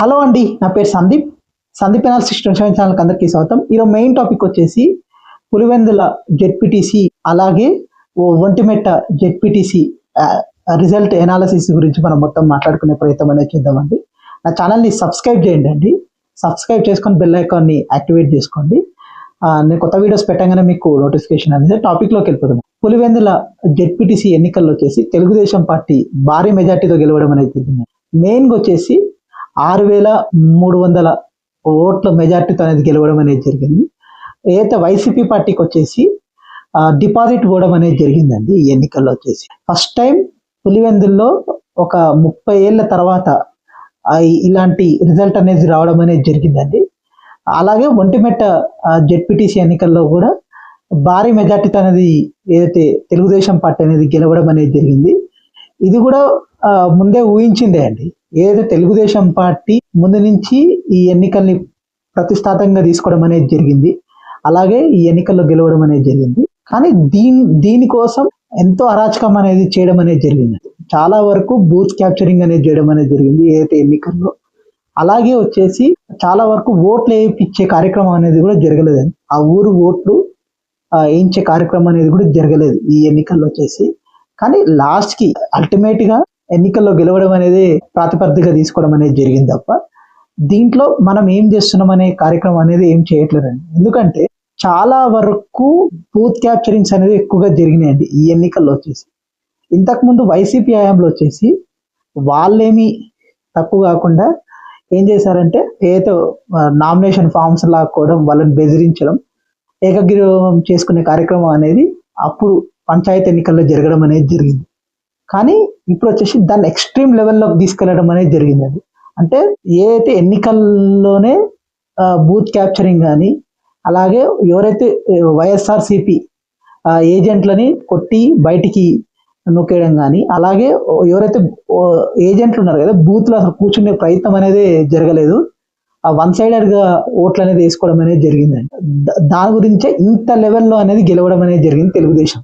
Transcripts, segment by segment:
Hello అండి నా పేరు సందీప్. సందీప్ ఎనాలిసిస్ ట్వంటీ ఛానల్కి అందరికీ స్వాగతం. ఈరోజు మెయిన్ టాపిక్ వచ్చేసి పులివెందుల జెడ్పీటీసీ అలాగే ఓ ఒంటిమెట్ట జెడ్పీటీసీ రిజల్ట్ ఎనాలిసిస్ గురించి మనం మొత్తం మాట్లాడుకునే ప్రయత్నం అనేది చేద్దామండి. నా ఛానల్ని సబ్స్క్రైబ్ చేయండి అండి. సబ్స్క్రైబ్ చేసుకొని బెల్ ఐకాన్ని యాక్టివేట్ చేసుకోండి. నేను కొత్త వీడియోస్ పెట్టగానే మీకు నోటిఫికేషన్ అనేది టాపిక్లోకి వెళ్ళిపోతుంది. పులివెందుల జెడ్పీటీసీ ఎన్నికల్లో వచ్చేసి తెలుగుదేశం పార్టీ భారీ మెజార్టీతో గెలవడం అనేది జరిగింది. మెయిన్గా వచ్చేసి ఆరు వేల మూడు వందల ఓట్ల మెజార్టీతో అనేది గెలవడం అనేది జరిగింది. ఏదైతే వైసీపీ పార్టీకి వచ్చేసి డిపాజిట్ పోవడం అనేది జరిగిందండి ఈ ఎన్నికల్లో వచ్చేసి. ఫస్ట్ టైం పులివెందుల్లో ఒక ముప్పై ఏళ్ళ తర్వాత ఇలాంటి రిజల్ట్ అనేది రావడం అనేది జరిగిందండి. అలాగే ఒంటిమెట్ట జెడ్పీటీసీ ఎన్నికల్లో కూడా భారీ మెజార్టీతో అనేది ఏదైతే తెలుగుదేశం పార్టీ అనేది గెలవడం అనేది జరిగింది. ఇది కూడా ముందే ఊహించిందే అండి. ఏదైతే తెలుగుదేశం పార్టీ ముందు నుంచి ఈ ఎన్నికల్ని ప్రతిష్టాతంగా తీసుకోవడం అనేది జరిగింది అలాగే ఈ ఎన్నికల్లో గెలవడం అనేది జరిగింది. కానీ దీని దీనికోసం ఎంతో అరాచకం అనేది చేయడం అనేది జరిగింది. చాలా వరకు బూత్ క్యాప్చరింగ్ అనేది చేయడం అనేది జరిగింది ఏదైతే ఎన్నికల్లో. అలాగే వచ్చేసి చాలా వరకు ఓట్లు వేయించే కార్యక్రమం అనేది కూడా జరగలేదండి. ఆ ఊరు ఓట్లు వేయించే కార్యక్రమం అనేది కూడా జరగలేదు ఈ ఎన్నికల్లో వచ్చేసి. కానీ లాస్ట్కి అల్టిమేట్గా ఎన్నికల్లో గెలవడం అనేది ప్రాతిపదికగా తీసుకోవడం అనేది జరిగింది తప్ప దీంట్లో మనం ఏం చేస్తున్నాం అనే కార్యక్రమం అనేది ఏం చేయట్లేదండి. ఎందుకంటే చాలా వరకు బూత్ క్యాప్చరింగ్స్ అనేది ఎక్కువగా జరిగినాయండి ఈ ఎన్నికల్లో వచ్చేసి. ఇంతకుముందు వైసీపీ హయాంలో వచ్చేసి వాళ్ళేమి తక్కువ కాకుండా ఏం చేశారంటే ఏదో నామినేషన్ ఫామ్స్ లాక్కోవడం వాళ్ళని బెదిరించడం ఏకగ్రీవం చేసుకునే కార్యక్రమం అనేది అప్పుడు పంచాయతీ ఎన్నికల్లో జరగడం అనేది జరిగింది. కానీ ఇప్పుడు వచ్చేసి దాన్ని ఎక్స్ట్రీమ్ లెవెల్లోకి తీసుకెళ్ళడం అనేది జరిగింది అది. అంటే ఏదైతే ఎన్నికల్లోనే బూత్ క్యాప్చరింగ్ కానీ అలాగే ఎవరైతే వైఎస్ఆర్సిపి ఏజెంట్లని కొట్టి బయటికి నొక్కేయడం కానీ అలాగే ఎవరైతే ఏజెంట్లు ఉన్నారు కదా బూత్లో అసలు కూర్చునే ప్రయత్నం అనేది జరగలేదు. ఆ వన్ సైడెడ్గా ఓట్లు అనేది వేసుకోవడం అనేది జరిగిందండి. దాని గురించే ఇంత లెవెల్లో అనేది గెలవడం అనేది జరిగింది తెలుగుదేశం.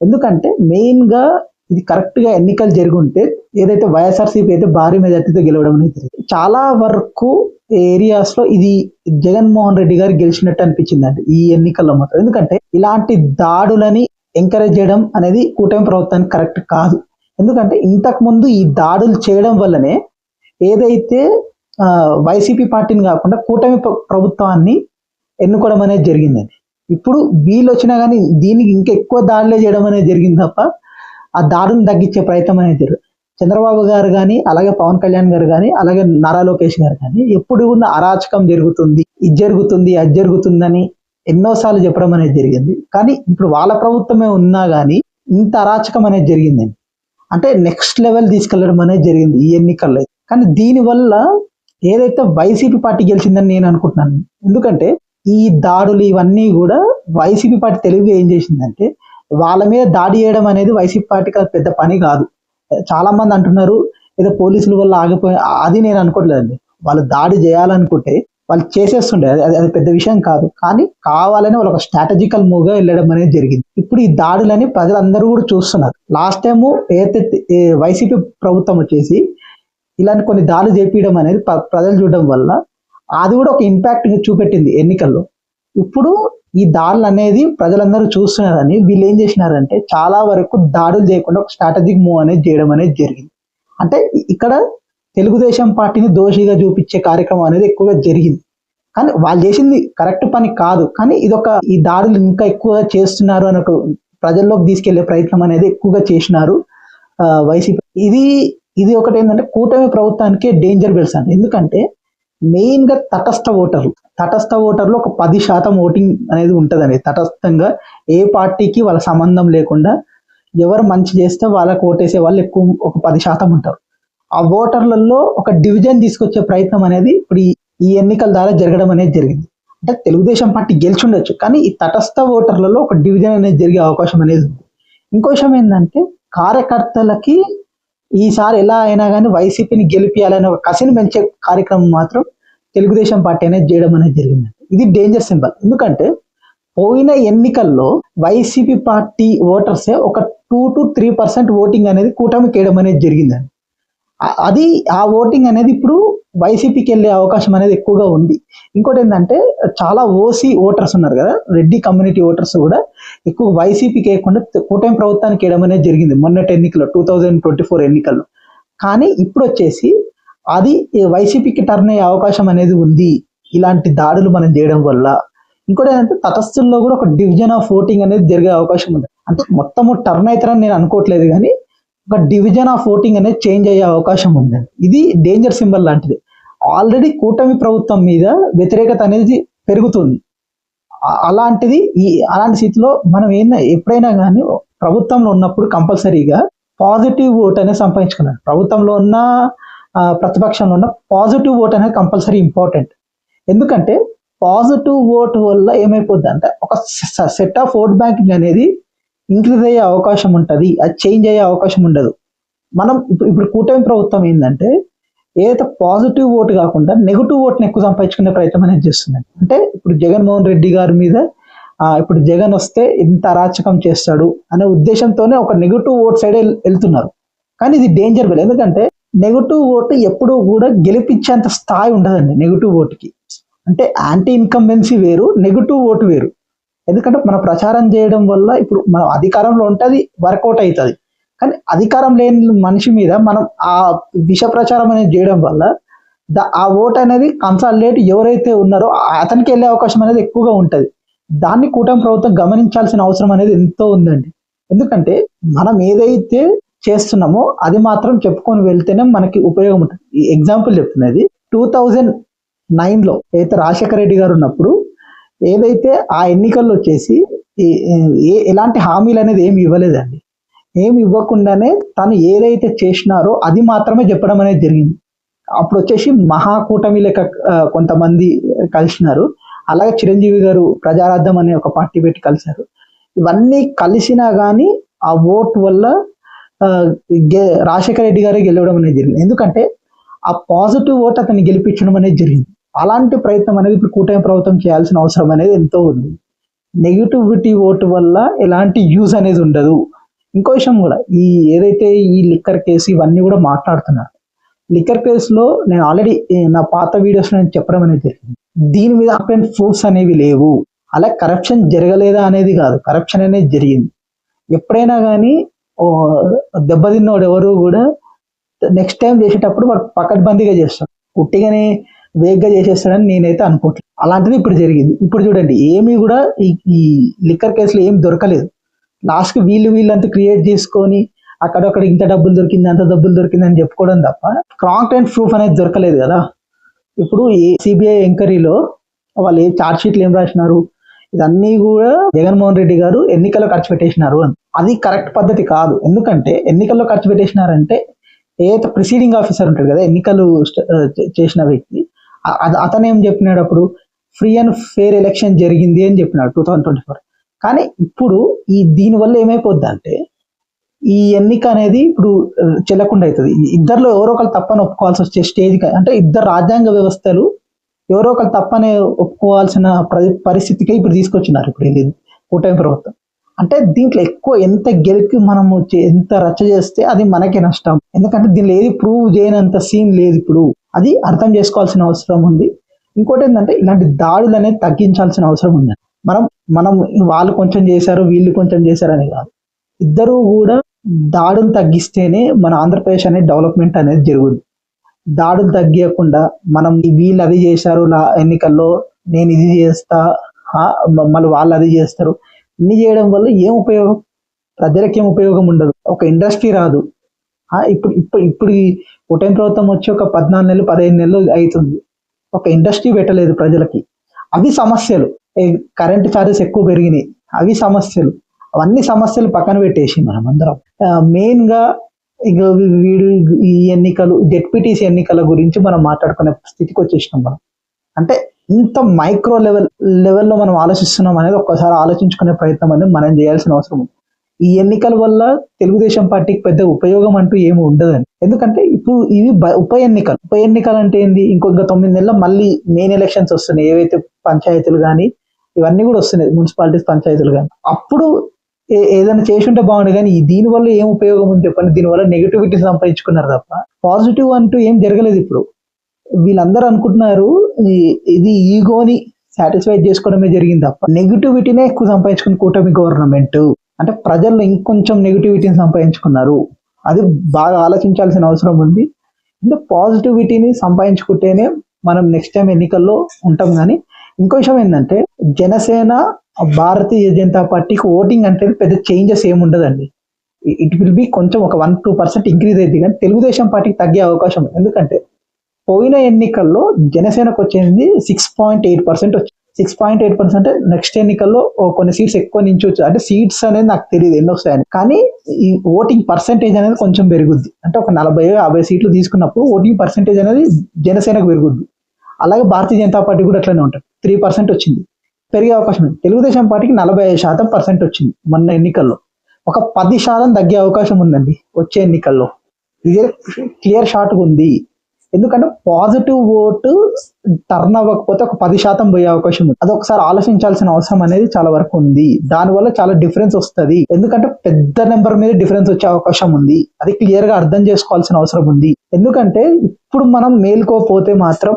ఎందుకంటే మెయిన్గా ఇది కరెక్ట్గా ఎన్నికలు జరుగుంటే ఉంటే ఏదైతే వైఎస్ఆర్సీపీ అయితే భారీ మెజార్టీతో గెలవడం అనేది చాలా వరకు ఏరియాస్లో ఇది జగన్మోహన్ రెడ్డి గారు గెలిచినట్టు అనిపించిందండి ఈ ఎన్నికల్లో మాత్రం. ఎందుకంటే ఇలాంటి దాడులని ఎంకరేజ్ చేయడం అనేది కూటమి ప్రభుత్వానికి కరెక్ట్ కాదు. ఎందుకంటే ఇంతకు ముందు ఈ దాడులు చేయడం వల్లనే ఏదైతే వైసీపీ పార్టీని కాకుండా కూటమి ప్రభుత్వాన్ని ఎన్నుకోవడం అనేది జరిగిందండి. ఇప్పుడు వీళ్ళు వచ్చినా కానీ దీనికి ఇంకా ఎక్కువ దాడులే చేయడం అనేది జరిగింది తప్ప ఆ దారుని తగ్గించే ప్రయత్నం అనేది జరుగుతుంది చంద్రబాబు గారు కానీ అలాగే పవన్ కళ్యాణ్ గారు కానీ అలాగే నారా లోకేష్ గారు కానీ ఎప్పుడు ఉన్న అరాచకం జరుగుతుంది ఇది జరుగుతుంది అది జరుగుతుందని ఎన్నోసార్లు చెప్పడం అనేది జరిగింది. కానీ ఇప్పుడు వాళ్ళ ప్రభుత్వమే ఉన్నా కానీ ఇంత అరాచకం అనేది జరిగిందండి. అంటే నెక్స్ట్ లెవెల్ తీసుకెళ్ళడం అనేది జరిగింది ఈ ఎన్నికల్లో. కానీ దీనివల్ల ఏదైతే వైసీపీ పార్టీ గెలిచిందని నేను అనుకుంటున్నాను. ఎందుకంటే ఈ దాడులు ఇవన్నీ కూడా వైసీపీ పార్టీ తెలివిగా ఏం చేసిందంటే వాళ్ళ మీద దాడి చేయడం అనేది వైసీపీ పార్టీకి అది పెద్ద పని కాదు. చాలా మంది అంటున్నారు ఏదో పోలీసుల వల్ల ఆగిపోయి అది నేను అనుకోవట్లేదండి. వాళ్ళు దాడి చేయాలనుకుంటే వాళ్ళు చేసేస్తుండే అది అది పెద్ద విషయం కాదు. కానీ కావాలని వాళ్ళు ఒక స్ట్రాటజికల్ మూవ్గా వెళ్ళడం అనేది జరిగింది. ఇప్పుడు ఈ దాడులని ప్రజలందరూ కూడా చూస్తున్నారు. లాస్ట్ టైము ఏదైతే వైసీపీ ప్రభుత్వం వచ్చేసి ఇలాంటి కొన్ని దాడులు చేపించడం అనేది ప్రజలు చూడడం వల్ల అది కూడా ఒక ఇంపాక్ట్ చూపెట్టింది ఎన్నికల్లో. ఇప్పుడు ఈ దాడులు అనేది ప్రజలందరూ చూస్తున్నారని వీళ్ళు ఏం చేసినారంటే చాలా వరకు దాడులు చేయకుండా ఒక స్ట్రాటజిక్ మూవ్ అనేది చేయడం అనేది జరిగింది. అంటే ఇక్కడ తెలుగుదేశం పార్టీని దోషిగా చూపించే కార్యక్రమం అనేది ఎక్కువగా జరిగింది. కానీ వాళ్ళు చేసింది కరెక్ట్ పని కాదు. కానీ ఇదొక ఈ దాడులు ఇంకా ఎక్కువగా చేస్తున్నారు అని ఒక ప్రజల్లోకి తీసుకెళ్ళే ప్రయత్నం అనేది ఎక్కువగా చేసినారు వైసీపీ. ఇది ఇది ఒకటి ఏంటంటే కూటమి ప్రభుత్వానికి డేంజర్ బెల్స్ అండి. ఎందుకంటే మెయిన్గా తటస్థ ఓటర్లు. తటస్థ ఓటర్లు ఒక పది శాతం ఓటింగ్ అనేది ఉంటుందండి. తటస్థంగా ఏ పార్టీకి వాళ్ళ సంబంధం లేకుండా ఎవరు మంచి చేస్తే వాళ్ళకి ఓటేసే వాళ్ళు ఎక్కువ ఒక పది శాతం ఉంటారు. ఆ ఓటర్లలో ఒక డివిజన్ తీసుకొచ్చే ప్రయత్నం అనేది ఇప్పుడు ఈ- ఈ ఎన్నికల ద్వారా జరగడం అనేది జరిగింది. అంటే తెలుగుదేశం పార్టీ గెలిచి ఉండొచ్చు కానీ ఈ తటస్థ ఓటర్లలో ఒక డివిజన్ అనేది జరిగే అవకాశం అనేది ఉంది. ఇంకో విషయం ఏంటంటే కార్యకర్తలకి ఈసారి ఎలా అయినా కానీ వైసీపీని గెలిపియాలనే ఒక కసిని పెంచే కార్యక్రమం మాత్రం తెలుగుదేశం పార్టీ అనేది చేయడం అనేది జరిగింది ఇది డేంజర్ సింబల్ ఎందుకంటే పోయిన ఎన్నికల్లో వైసీపీ పార్టీ ఓటర్సే ఒక two to three percent voting అనేది కూటమికి చేయడం అనేది జరిగిందండి. అది ఆ ఓటింగ్ అనేది ఇప్పుడు వైసీపీకి వెళ్ళే అవకాశం అనేది ఎక్కువగా ఉంది. ఇంకోటి ఏంటంటే చాలా ఓసీ ఓటర్స్ ఉన్నారు కదా రెడ్డి కమ్యూనిటీ ఓటర్స్ కూడా ఎక్కువ వైసీపీకి వేయకుండా కూటమి ప్రభుత్వానికి వేయడం అనేది జరిగింది మొన్నటి ఎన్నికల్లో టూ థౌజండ్ ట్వంటీ ఫోర్ ఎన్నికల్లో. కానీ ఇప్పుడు వచ్చేసి అది వైసీపీకి టర్న్ అయ్యే అవకాశం అనేది ఉంది. ఇలాంటి దాడులు మనం చేయడం వల్ల. ఇంకోటి ఏంటంటే తటస్థుల్లో కూడా ఒక డివిజన్ ఆఫ్ ఓటింగ్ అనేది జరిగే అవకాశం ఉంది. అంటే మొత్తము టర్న్ అవుతారని నేను అనుకోవట్లేదు కానీ ఒక డివిజన్ ఆఫ్ ఓటింగ్ అనేది చేంజ్ అయ్యే అవకాశం ఉంది. ఇది డేంజర్ సింబల్ లాంటిది. ఆల్రెడీ కూటమి ప్రభుత్వం మీద వ్యతిరేకత అనేది పెరుగుతుంది. అలాంటిది ఈ అలాంటి స్థితిలో మనం ఏందా ఎప్పుడైనా కానీ ప్రభుత్వంలో ఉన్నప్పుడు కంపల్సరీగా పాజిటివ్ ఓట్ అనేది సంపాదించుకున్నారు ప్రభుత్వంలో ఉన్న ప్రతిపక్షంలో ఉన్న పాజిటివ్ ఓట్ అనేది కంపల్సరీ ఇంపార్టెంట్ ఎందుకంటే పాజిటివ్ ఓట్ వల్ల ఏమైపోద్ది అంటే ఒక సెట్ ఆఫ్ ఓట్ బ్యాంకింగ్ అనేది ఇంక్రీజ్ అయ్యే అవకాశం ఉంటుంది అది చేంజ్ అయ్యే అవకాశం ఉండదు. మనం ఇప్పుడు ఇప్పుడు కూటమి ప్రభుత్వం ఏంటంటే ఏదైతే పాజిటివ్ ఓటు కాకుండా నెగిటివ్ ఓట్ని ఎక్కువ సంపాదించుకునే ప్రయత్నం అనేది చేస్తుంది అంటే ఇప్పుడు జగన్మోహన్ రెడ్డి గారి మీద ఇప్పుడు జగన్ వస్తే ఇంత అరాచకం చేస్తాడు అనే ఉద్దేశంతోనే ఒక నెగిటివ్ ఓట్ సైడ్ వెళ్తున్నారు కానీ ఇది డేంజర్ బిల్. ఎందుకంటే నెగిటివ్ ఓటు ఎప్పుడూ కూడా గెలిపించేంత స్థాయి ఉండదండి నెగిటివ్ ఓటుకి అంటే యాంటీ ఇన్కంబెన్సీ వేరు నెగిటివ్ ఓటు వేరు. ఎందుకంటే మన ప్రచారం చేయడం వల్ల ఇప్పుడు మనం అధికారంలో ఉంటే అది వర్కౌట్ అవుతుంది కానీ అధికారం లేని మనిషి మీద మనం ఆ విష ప్రచారం అనేది చేయడం వల్ల ద- ఆ ఓట్ అనేది కన్సాలిడేట్ ఎవరైతే ఉన్నారో అతనికి వెళ్ళే అవకాశం అనేది ఎక్కువగా ఉంటుంది. దాన్ని కూటమి ప్రభుత్వం గమనించాల్సిన అవసరం అనేది ఎంతో ఉందండి. ఎందుకంటే మనం ఏదైతే చేస్తున్నామో అది మాత్రం చెప్పుకొని వెళ్తేనే మనకి ఉపయోగం ఉంటుంది. ఈ ఎగ్జాంపుల్ చెప్తున్నది. టూ థౌజండ్ నైన్లో అయితే రాజశేఖర రెడ్డి గారు ఉన్నప్పుడు ఏదైతే ఆ ఎన్నికల్లో వచ్చేసి ఏ ఎలాంటి హామీలు అనేది ఏమి ఇవ్వలేదండి. ఏమి ఇవ్వకుండానే తను ఏదైతే చేసినారో అది మాత్రమే చెప్పడం అనేది జరిగింది. అప్పుడు వచ్చేసి మహాకూటమి లెక్క కొంతమంది కలిసినారు. అలాగే చిరంజీవి గారు ప్రజారాధ్యం అనే ఒక పార్టీ పెట్టి కలిశారు. ఇవన్నీ కలిసినా కానీ ఆ ఓట్ వల్ల గె- రాజశేఖర రెడ్డి గారే గెలవడం అనేది జరిగింది. ఎందుకంటే ఆ పాజిటివ్ ఓట్ అతన్ని గెలిపించడం అనేది జరిగింది. అలాంటి ప్రయత్నం అనేది ఇప్పుడు కూటమి ప్రభుత్వం చేయాల్సిన అవసరం అనేది ఎంతో ఉంది. నెగిటివిటీ ఓటు వల్ల ఎలాంటి యూజ్ అనేది ఉండదు. ఇంకో విషయం కూడా ఈ ఏదైతే ఈ లిక్కర్ కేసు ఇవన్నీ కూడా మాట్లాడుతున్నారు. లిక్కర్ కేసులో నేను ఆల్రెడీ నా పాత వీడియోస్ నేను చెప్పడం అనేది జరిగింది. దీని మీద ప్రూఫ్స్ అనేవి లేవు. అలా కరప్షన్ జరగలేదా అనేది కాదు. కరప్షన్ అనేది జరిగింది. ఎప్పుడైనా కానీ దెబ్బతిన్నోడు ఎవరు కూడా నెక్స్ట్ టైం చేసేటప్పుడు వాడు పకడ్బందీగా చేస్తాడు. పుట్టిగానే వేగ్గా చేసేస్తాడని నేనైతే అనుకోవట్లేదు. అలాంటిది ఇప్పుడు జరిగింది. ఇప్పుడు చూడండి ఏమీ కూడా ఈ ఈ లిక్కర్ కేసులో ఏం దొరకలేదు. లాస్ట్కి వీళ్ళు వీళ్ళంతా క్రియేట్ చేసుకొని అక్కడక్కడ ఇంత డబ్బులు దొరికింది అంత డబ్బులు దొరికింది అని చెప్పుకోవడం తప్ప క్రాంక్ అండ్ ప్రూఫ్ అనేది దొరకలేదు కదా. ఇప్పుడు ఈ సిబిఐ ఎంక్వైరీలో వాళ్ళు ఏ చార్జ్ షీట్లు ఏం రాసినారు? ఇదన్నీ కూడా జగన్మోహన్ రెడ్డి గారు ఎన్నికల్లో ఖర్చు పెట్టేసినారు అని. అది కరెక్ట్ పద్ధతి కాదు. ఎందుకంటే ఎన్నికల్లో ఖర్చు పెట్టేసినారంటే ఏదైతే ప్రిసీడింగ్ ఆఫీసర్ ఉంటాడు కదా ఎన్నికలు చేసిన వ్యక్తి అతను ఏం చెప్పినాడు అప్పుడు ఫ్రీ అండ్ ఫేర్ ఎలక్షన్ జరిగింది అని చెప్పినాడు టూ థౌజండ్ ట్వంటీ ఫోర్ కానీ ఇప్పుడు ఈ దీని వల్ల ఏమైపోద్ది అంటే ఈ ఎన్నిక అనేది ఇప్పుడు చెల్లకుండా అవుతుంది ఇద్దరిలో ఎవరో ఒకరు తప్పని ఒప్పుకోవాల్సి వచ్చే స్టేజ్ అంటే ఇద్దరు రాజ్యాంగ వ్యవస్థలు ఎవరో ఒకరు తప్పని ఒప్పుకోవాల్సిన ప్ర- పరిస్థితికి ఇప్పుడు తీసుకొచ్చినారు ఇప్పుడు ఇది కూటమి ప్రభుత్వం. అంటే దీంట్లో ఎక్కువ ఎంత గెలికి మనము ఎంత రచ్చ చేస్తే అది మనకే నష్టం. ఎందుకంటే దీనిలో ఏది ప్రూవ్ చేయనంత సీన్ లేదు ఇప్పుడు. అది అర్థం చేసుకోవాల్సిన అవసరం ఉంది. ఇంకోటి ఏంటంటే ఇలాంటి దాడులు అనేది తగ్గించాల్సిన అవసరం ఉంది. మనం మనం వాళ్ళు కొంచెం చేశారు వీళ్ళు కొంచెం చేశారని కాదు. ఇద్దరు కూడా దాడులు తగ్గిస్తేనే మన ఆంధ్రప్రదేశ్ అనేది డెవలప్మెంట్ అనేది జరుగుతుంది దాడులు తగ్గియకుండా మనం వీళ్ళు అది చేశారు ఎన్నికల్లో నేను ఇది చేస్తా మ- మళ్ళీ వాళ్ళు అది చేస్తారు. ఇన్ని చేయడం వల్ల ఏం ఉపయోగం? ప్రజలకు ఏం ఉపయోగం ఉండదు. ఒక ఇండస్ట్రీ రాదు. ఇప్పుడు ఇప్పుడు ఇప్పుడు ఈ కూటమి ప్రభుత్వం వచ్చి ఒక పద్నాలుగు నెలలు పదిహేను నెలలు అవుతుంది. ఒక ఇండస్ట్రీ పెట్టలేదు ప్రజలకి. అవి సమస్యలు. కరెంట్ ఛార్జెస్ ఎక్కువ పెరిగినాయి. అవి సమస్యలు. అవన్నీ సమస్యలు పక్కన పెట్టేసి మనం అందరం. మెయిన్గా ఇక వీడు ఈ ఎన్నికలు జెడ్పీటీసీ ఎన్నికల గురించి మనం మాట్లాడుకునే స్థితికి వచ్చేసినాం మనం. అంటే ఇంత మైక్రో లెవెల్ లెవెల్లో మనం ఆలోచిస్తున్నాం అనేది ఒక్కసారి ఆలోచించుకునే ప్రయత్నం అనేది మనం చేయాల్సిన అవసరం ఉంది. ఈ ఎన్నికల వల్ల తెలుగుదేశం పార్టీకి పెద్ద ఉపయోగం అంటూ ఏమి ఉండదండి. ఎందుకంటే ఇప్పుడు ఇవి ఉప ఎన్నికలు. ఉప ఎన్నికలు అంటే ఏంది? ఇంకొక తొమ్మిది నెలల మళ్ళీ మెయిన్ ఎలక్షన్స్ వస్తున్నాయి. ఏవైతే పంచాయతీలు కానీ ఇవన్నీ కూడా వస్తున్నాయి. మున్సిపాలిటీస్ పంచాయతీలు కానీ అప్పుడు ఏదైనా చేసి ఉంటే బాగుండు కానీ దీనివల్ల దీని వల్ల ఏం ఉపయోగం ఉంది చెప్పండి? దీనివల్ల నెగిటివిటీ సంపాదించుకున్నారు తప్ప పాజిటివ్ అంటూ ఏం జరగలేదు ఇప్పుడు. వీళ్ళందరూ అనుకుంటున్నారు ఇది ఈగోని సాటిస్ఫై చేసుకోవడమే జరిగింది తప్ప నెగిటివిటీనే ఎక్కువ సంపాదించుకున్న కూటమి గవర్నమెంట్ అంటే ప్రజల్లో ఇంకొంచెం నెగిటివిటీని సంపాదించుకున్నారు. అది బాగా ఆలోచించాల్సిన అవసరం ఉంది. అంటే పాజిటివిటీని సంపాదించుకుంటేనే మనం నెక్స్ట్ టైం ఎన్నికల్లో ఉంటాం కానీ ఇంకో విషయం ఏంటంటే జనసేన భారతీయ జనతా పార్టీకి ఓటింగ్ అంటే పెద్ద చేంజెస్ ఏమి ఉండదండి ఇట్ విల్ బి కొంచెం ఒక వన్ టూ పర్సెంట్ ఇంక్రీజ్ అయింది కానీ తెలుగుదేశం పార్టీకి తగ్గే అవకాశం ఎందుకంటే పోయిన ఎన్నికల్లో జనసేనకు వచ్చింది సిక్స్ పాయింట్ ఎయిట్ పర్సెంట్ వచ్చింది six point eight percent next ఎన్నికల్లో కొన్ని సీట్స్ ఎక్కువ నుంచి నించవచ్చు అంటే సీట్స్ అనేది నాకు తెలియదు ఎన్ని వస్తాయని. కానీ ఈ ఓటింగ్ పర్సెంటేజ్ అనేది కొంచెం పెరుగుద్ది. అంటే ఒక నలభై యాభై సీట్లు తీసుకున్నప్పుడు ఓటింగ్ పర్సెంటేజ్ అనేది జనసేనకు పెరుగుద్ది. అలాగే భారతీయ జనతా పార్టీ కూడా అట్లనే ఉంటుంది. త్రీ పర్సెంట్ వచ్చింది. పెరిగే అవకాశం ఉంది. తెలుగుదేశం పార్టీకి నలభై ఐదు శాతం పర్సెంట్ వచ్చింది మొన్న ఎన్నికల్లో. ఒక పది శాతం తగ్గే అవకాశం ఉందండి వచ్చే ఎన్నికల్లో. ఇదే క్లియర్ షాట్గా ఉంది. ఎందుకంటే పాజిటివ్ ఓటు టర్న్ అవ్వకపోతే ఒక పది శాతం పోయే అవకాశం ఉంది. అది ఒకసారి ఆలోచించాల్సిన అవసరం అనేది చాలా వరకు ఉంది. దానివల్ల చాలా డిఫరెన్స్ వస్తుంది. ఎందుకంటే పెద్ద నెంబర్ మీద డిఫరెన్స్ వచ్చే అవకాశం ఉంది. అది క్లియర్గా అర్థం చేసుకోవాల్సిన అవసరం ఉంది. ఎందుకంటే ఇప్పుడు మనం మేల్కోపోతే మాత్రం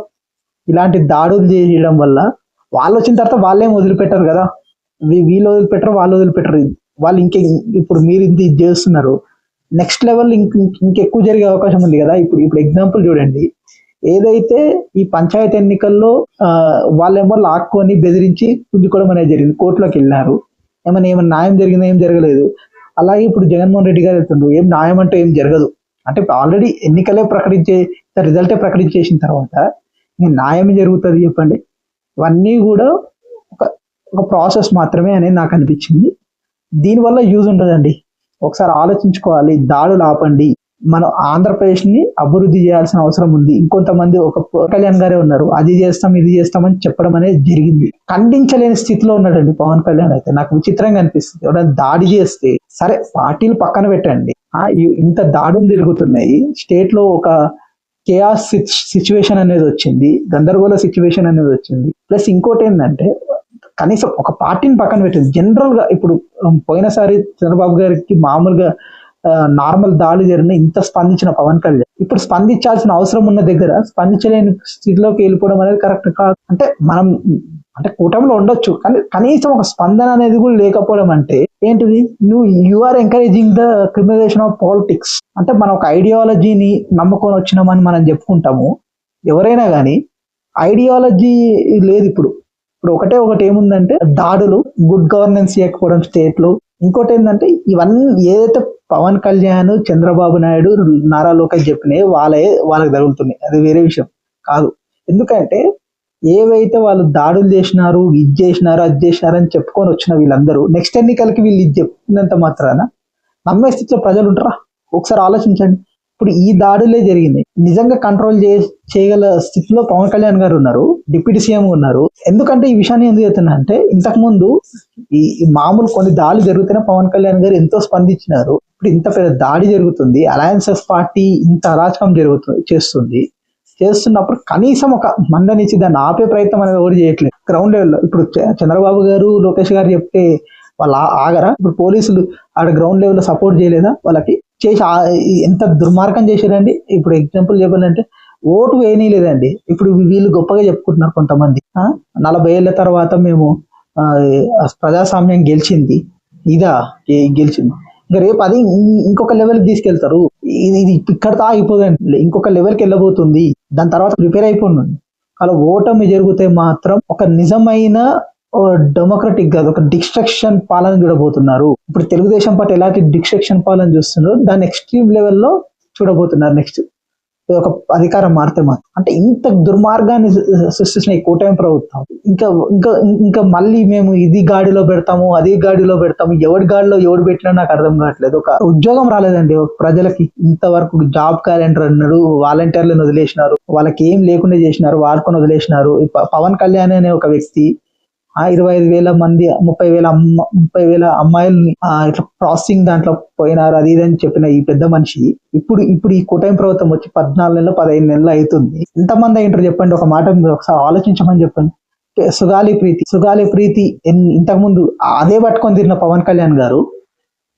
ఇలాంటి దాడులు చేయడం వల్ల వాళ్ళు వచ్చిన తర్వాత వాళ్ళేం వదిలిపెట్టరు కదా. వీళ్ళు వదిలిపెట్టరు వాళ్ళు వదిలిపెట్టరు. వాళ్ళు ఇంకే ఇప్పుడు మీరు ఇంత ఇది చేస్తున్నారు. నెక్స్ట్ లెవెల్ ఇంక ఇంకెక్కువ జరిగే అవకాశం ఉంది కదా. ఇప్పుడు ఇప్పుడు ఎగ్జాంపుల్ చూడండి. ఏదైతే ఈ పంచాయతీ ఎన్నికల్లో ఆ, వాళ్ళేమో లాక్కొని బెదిరించి పుంజుకోవడం అనేది జరిగింది కోర్టులోకి వెళ్ళారు. ఏమైనా ఏమైనా న్యాయం జరిగిందా ఏం జరగలేదు. అలాగే ఇప్పుడు జగన్మోహన్ రెడ్డి గారు వెళ్తుండ్రు ఏం న్యాయం అంటే ఏం జరగదు. అంటే ఆల్రెడీ ఎన్నికలే ప్రకటించే రిజల్టే ప్రకటించేసిన తర్వాత ఇంకా న్యాయం జరుగుతుంది చెప్పండి. ఇవన్నీ కూడా ఒక ఒక ప్రాసెస్ మాత్రమే అనేది నాకు అనిపించింది. దీనివల్ల యూజ్ ఉంటుందండి. ఒకసారి ఆలోచించుకోవాలి దాడులు ఆపండి. మనం ఆంధ్రప్రదేశ్ని అభివృద్ధి చేయాల్సిన అవసరం ఉంది. ఇంకొంతమంది ఒక కళ్యాణ్ గారే ఉన్నారు. అది చేస్తాం ఇది చేస్తాం అని చెప్పడం అనేది జరిగింది. ఖండించలేని స్థితిలో ఉన్నాడండి పవన్ కళ్యాణ్ అయితే. నాకు విచిత్రంగా అనిపిస్తుంది. ఎవరైనా దాడి చేస్తే సరే పార్టీలు పక్కన పెట్టండి. ఆ, ఇంత దాడులు జరుగుతున్నాయి స్టేట్లో ఒక కేఆర్ సిచ్యువేషన్ అనేది వచ్చింది. గందరగోళ సిచ్యువేషన్ అనేది వచ్చింది. ప్లస్ ఇంకోటి ఏంటంటే కనీసం ఒక పార్టీని పక్కన పెట్టింది. జనరల్గా ఇప్పుడు పోయినసారి చంద్రబాబు గారికి మామూలుగా నార్మల్ దాడి జరిగిన ఇంత స్పందించిన పవన్ కళ్యాణ్. ఇప్పుడు స్పందించాల్సిన అవసరం ఉన్న దగ్గర స్పందించలేని స్థితిలోకి వెళ్ళిపోవడం అనేది కరెక్ట్ కాదు. అంటే మనం అంటే కూటమిలో ఉండొచ్చు కానీ కనీసం ఒక స్పందన అనేది కూడా లేకపోవడం అంటే ఏంటిది? నువ్వు you are encouraging the criminalization of politics అంటే మనం ఒక ఐడియాలజీని నమ్ముకొని వచ్చినామని మనం చెప్పుకుంటాము. ఎవరైనా కానీ ఐడియాలజీ లేదు ఇప్పుడు. ఇప్పుడు ఒకటే ఒకటి ఏముందంటే దాడులు గుడ్ గవర్నెన్స్ చేయకపోవడం స్టేట్లు. ఇంకోటి ఏంటంటే ఇవన్నీ ఏదైతే పవన్ కళ్యాణ్ చంద్రబాబు నాయుడు నారా లోకేష్ చెప్పినాయి వాళ్ళే వాళ్ళకి తగులుతున్నాయి. అది వేరే విషయం కాదు. ఎందుకంటే ఏవైతే వాళ్ళు దాడులు చేసినారు ఇది చేసినారు అది చేసినారు అని చెప్పుకొని వచ్చిన వీళ్ళందరూ నెక్స్ట్ ఎన్నికలకి వీళ్ళు ఇది చెప్పినంత మాత్రాన నమ్మే స్థితిలో ప్రజలు ఉంటారా? ఒకసారి ఆలోచించండి. ఇప్పుడు ఈ దాడులే జరిగింది. నిజంగా కంట్రోల్ చే చేయగల స్థితిలో పవన్ కళ్యాణ్ గారు ఉన్నారు. డిప్యూటీ సీఎం ఉన్నారు. ఎందుకంటే ఈ విషయాన్ని ఎందుకు చెప్తున్నా అంటే ఇంతకు ముందు ఈ మామూలు కొన్ని దాడులు జరుగుతున్న పవన్ కళ్యాణ్ గారు ఎంతో స్పందించినారు. ఇప్పుడు ఇంత పెద్ద దాడి జరుగుతుంది. అలయన్సెస్ పార్టీ ఇంత అరాచకం జరుగుతుంది చేస్తుంది. చేస్తున్నప్పుడు కనీసం ఒక మందనిచ్చి దాన్ని ఆపే ప్రయత్నం అనేది ఎవరు చేయట్లేదు. గ్రౌండ్ లెవెల్లో ఇప్పుడు చంద్రబాబు గారు లోకేష్ గారు చెప్తే వాళ్ళు ఆగరా? ఇప్పుడు పోలీసులు ఆడ గ్రౌండ్ లెవెల్లో సపోర్ట్ చేయలేదా వాళ్ళకి? చేసి ఎంత దుర్మార్గం చేశారండి? ఇప్పుడు ఎగ్జాంపుల్ చెప్పాలంటే ఓటు వేయనీయలేదండి. ఇప్పుడు వీళ్ళు గొప్పగా చెప్పుకుంటున్నారు కొంతమంది. నలభై ఏళ్ళ తర్వాత మేము ప్రజాస్వామ్యం గెలిచింది. ఇదా? గెలిచింది. ఇంకా రేపు అది ఇంకొక లెవెల్కి తీసుకెళ్తారు. ఇది ఇక్కడతో ఆగిపోదండి. ఇంకొక లెవెల్కి వెళ్ళబోతుంది. దాని తర్వాత ప్రిపేర్ అయిపోయింది అలా ఓటమి జరిగితే మాత్రం ఒక నిజమైన డెమోక్రటిక్ కాదు ఒక డిస్ట్రక్షన్ పాలన చూడబోతున్నారు. ఇప్పుడు తెలుగుదేశం పార్టీ ఎలాంటి డిస్ట్రక్షన్ పాలన చూస్తున్నారో దాన్ని ఎక్స్ట్రీమ్ లెవెల్లో చూడబోతున్నారు నెక్స్ట్ ఒక అధికారం మారితే మాత్రం. అంటే ఇంత దుర్మార్గాన్ని సృష్టించిన ఈ కూటమి ప్రభుత్వం ఇంకా ఇంకా ఇంకా మళ్ళీ మేము ఇది గాడిలో పెడతాము అది గాడిలో పెడతాము ఎవడి గాడిలో ఎవడు పెట్టినా నాకు అర్థం కావట్లేదు. ఒక ఉద్యోగం రాలేదండి. ప్రజలకి ఇంతవరకు జాబ్ క్యాలెండర్ అన్నారు వాలంటీర్లను వదిలేసినారు వాళ్ళకి ఏం లేకుండా చేసినారు వాడుకొని వదిలేసినారు. పవన్ కళ్యాణ్ అనే ఒక వ్యక్తి ఆ ఇరవై ఐదు వేల మంది ముప్పై వేల అమ్మ ముప్పై వేల అమ్మాయిల్ని ఇట్లా ప్రాసెసింగ్ దాంట్లో పోయినారు అది ఇది అని చెప్పిన ఈ పెద్ద మనిషి ఇప్పుడు ఇప్పుడు ఈ కూటమి ప్రభుత్వం వచ్చి పద్నాలుగు నెలలు పదహైదు నెలలు అవుతుంది. ఎంతమంది అయింటారు చెప్పండి ఒక మాట మీరు ఒకసారి ఆలోచించమని చెప్పండి. సుగాలి ప్రీతి సుగాలి ప్రీతి ఇంతకుముందు అదే పట్టుకొని తిరిగిన పవన్ కళ్యాణ్ గారు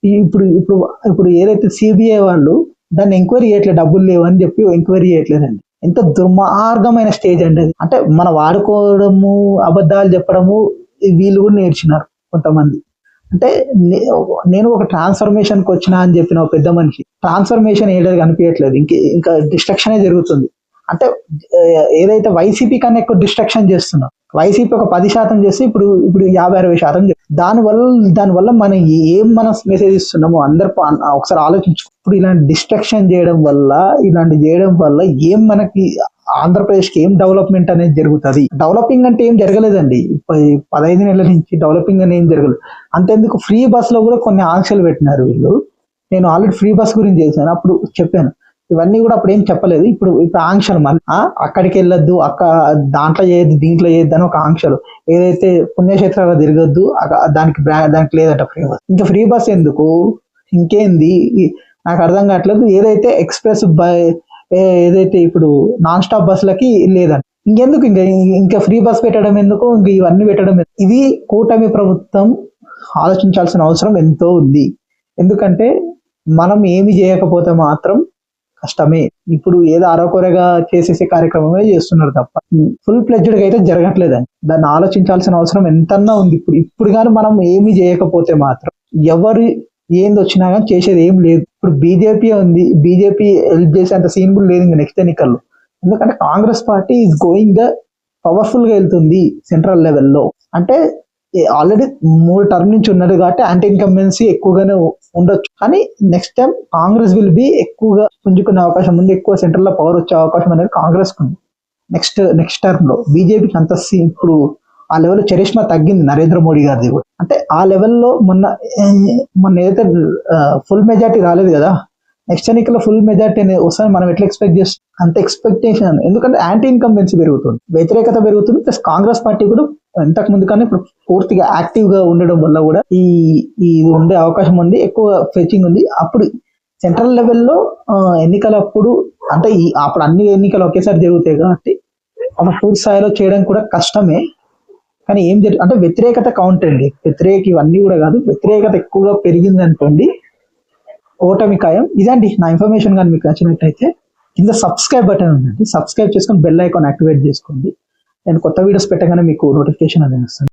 ఇప్పుడు ఇప్పుడు ఇప్పుడు ఏదైతే సిబిఐ వాళ్ళు దాన్ని ఎంక్వైరీ చేయట్లేదు డబ్బులు లేవు అని చెప్పి ఎంక్వైరీ చేయట్లేదండి. ఎంత దుర్మార్గమైన స్టేజ్ అండి అది. అంటే మన వాడుకోవడము అబద్ధాలు చెప్పడము వీళ్ళు కూడా నేర్చినారు కొంతమంది. అంటే నే- నేను ఒక ట్రాన్స్ఫర్మేషన్కి వచ్చిన అని చెప్పిన ఒక పెద్ద మనిషి ట్రాన్స్ఫర్మేషన్ ఏడాది కనిపించట్లేదు. ఇంక ఇంకా డిస్ట్రక్షనే జరుగుతుంది. అంటే ఏదైతే వైసీపీ కన్నా ఎక్కువ డిస్ట్రక్షన్ చేస్తున్నా వైసీపీ ఒక పది శాతం చేస్తే ఇప్పుడు ఇప్పుడు యాభై అరవై శాతం దానివల్ల దానివల్ల మనం ఏం మనం మెసేజ్ ఇస్తున్నామో అందరు ఒకసారి ఆలోచించు ఇప్పుడు ఇలాంటి డిస్ట్రక్షన్ చేయడం వల్ల ఇలాంటి చేయడం వల్ల ఏం మనకి ఆంధ్రప్రదేశ్కి ఏం డెవలప్మెంట్ అనేది జరుగుతుంది? డెవలపింగ్ అంటే ఏం జరగలేదండి. పదహైదు నెలల నుంచి డెవలపింగ్ అనేది ఏం జరగలేదు. అంతెందుకు ఫ్రీ బస్సులో కూడా కొన్ని ఆంక్షలు పెట్టినారు వీళ్ళు. నేను ఆల్రెడీ ఫ్రీ బస్ గురించి చేశాను. అప్పుడు చెప్పాను. ఇవన్నీ కూడా అప్పుడు ఏం చెప్పలేదు. ఇప్పుడు ఇప్పుడు ఆంక్షలు మళ్ళీ అక్కడికి వెళ్ళొద్దు అక్క దాంట్లో చేయొద్దు దీంట్లో చేయొద్దు అని ఒక ఆంక్షలు. ఏదైతే పుణ్యక్షేత్రాలు తిరగొద్దు దానికి దానికి లేదంట ఫ్రీ బస్. ఇంకా ఫ్రీ బస్ ఎందుకు? ఇంకేంది? నాకు అర్థం కావట్లేదు. ఏదైతే ఎక్స్ప్రెస్ బై ఏదైతే ఇప్పుడు నాన్ స్టాప్ బస్సులకి లేదంట. ఇంకెందుకు ఇంకా ఇంకా ఫ్రీ బస్ పెట్టడం ఎందుకు? ఇంకా ఇవన్నీ పెట్టడం ఎందుకు? ఇది కూటమి ప్రభుత్వం ఆలోచించాల్సిన అవసరం ఎంతో ఉంది. ఎందుకంటే మనం ఏమి చేయకపోతే మాత్రం కష్టమే. ఇప్పుడు ఏదో అరకొరగా చేసేసే కార్యక్రమమే చేస్తున్నారు తప్ప ఫుల్ ప్లెడ్జ్డ్ అయితే జరగట్లేదండి. దాన్ని ఆలోచించాల్సిన అవసరం ఎంతన్నా ఉంది. ఇప్పుడు ఇప్పుడు కానీ మనం ఏమి చేయకపోతే మాత్రం ఎవరు ఏంది వచ్చినా కానీ చేసేది ఏం లేదు. ఇప్పుడు బీజేపీ ఉంది. బీజేపీ హెల్ప్ చేసేంత సీన్ కూడా లేదు ఇంకా నెక్స్ట్ ఎన్నికల్లో. ఎందుకంటే Congress party is going the పవర్ఫుల్గా వెళ్తుంది సెంట్రల్ లెవెల్లో అంటే ఆల్రెడీ మూడు టర్మ్ నుంచి ఉన్నాడు కాబట్టి యాంటీ ఇన్కంబెన్సీ ఎక్కువగానే ఉండొచ్చు. కానీ next time Congress will be ఎక్కువగా పుంజుకునే అవకాశం ఉంది. ఎక్కువ సెంట్రల్లో పవర్ వచ్చే అవకాశం అనేది కాంగ్రెస్ ఉంది. నెక్స్ట్ నెక్స్ట్ టర్మ్లో బీజేపీకి అంత సీ- ఇప్పుడు ఆ లెవెల్ చరిష్మా తగ్గింది నరేంద్ర మోడీ గారిది కూడా. అంటే ఆ లెవెల్లో మొన్న మొన్న ఏదైతే ఫుల్ మెజార్టీ రాలేదు కదా నెక్స్ట్ ఎన్నికల్లో ఫుల్ మెజార్టీ అనేది వస్తుంది మనం ఎట్లా ఎక్స్పెక్ట్ చేస్తాం? అంత ఎక్స్పెక్టేషన్ ఎందుకంటే యాంటీ ఇన్కంబెన్సీ పెరుగుతుంది. వ్యతిరేకత పెరుగుతుంది. ప్లస్ కాంగ్రెస్ పార్టీ కూడా ఇంతకు ముందు కానీ ఇప్పుడు పూర్తిగా యాక్టివ్గా ఉండడం వల్ల కూడా ఈ ఈ ఉండే అవకాశం ఉంది ఎక్కువ ఫెచింగ్ ఉంది. అప్పుడు సెంట్రల్ లెవెల్లో ఎన్నికలప్పుడు అంటే ఈ అప్పుడు అన్ని ఎన్నికలు ఒకేసారి జరుగుతాయి కాబట్టి ఒక పూర్తి స్థాయిలో చేయడం కూడా కష్టమే. కానీ ఏం జరుగు అంటే వ్యతిరేకత కౌంటర్ అండి. వ్యతిరేక ఇవన్నీ కూడా కాదు వ్యతిరేకత ఎక్కువగా పెరిగింది అనుకోండి ఓటమి ఖాయం. ఇదండి నా ఇన్ఫర్మేషన్ కానీ మీకు నచ్చినట్టయితే కింద సబ్స్క్రైబ్ బటన్ ఉందండి. సబ్స్క్రైబ్ చేసుకొని బెల్ ఐకాన్ యాక్టివేట్ చేసుకోండి. నేను కొత్త వీడియోస్ పెట్టగానే మీకు నోటిఫికేషన్ అనేది వస్తుంది.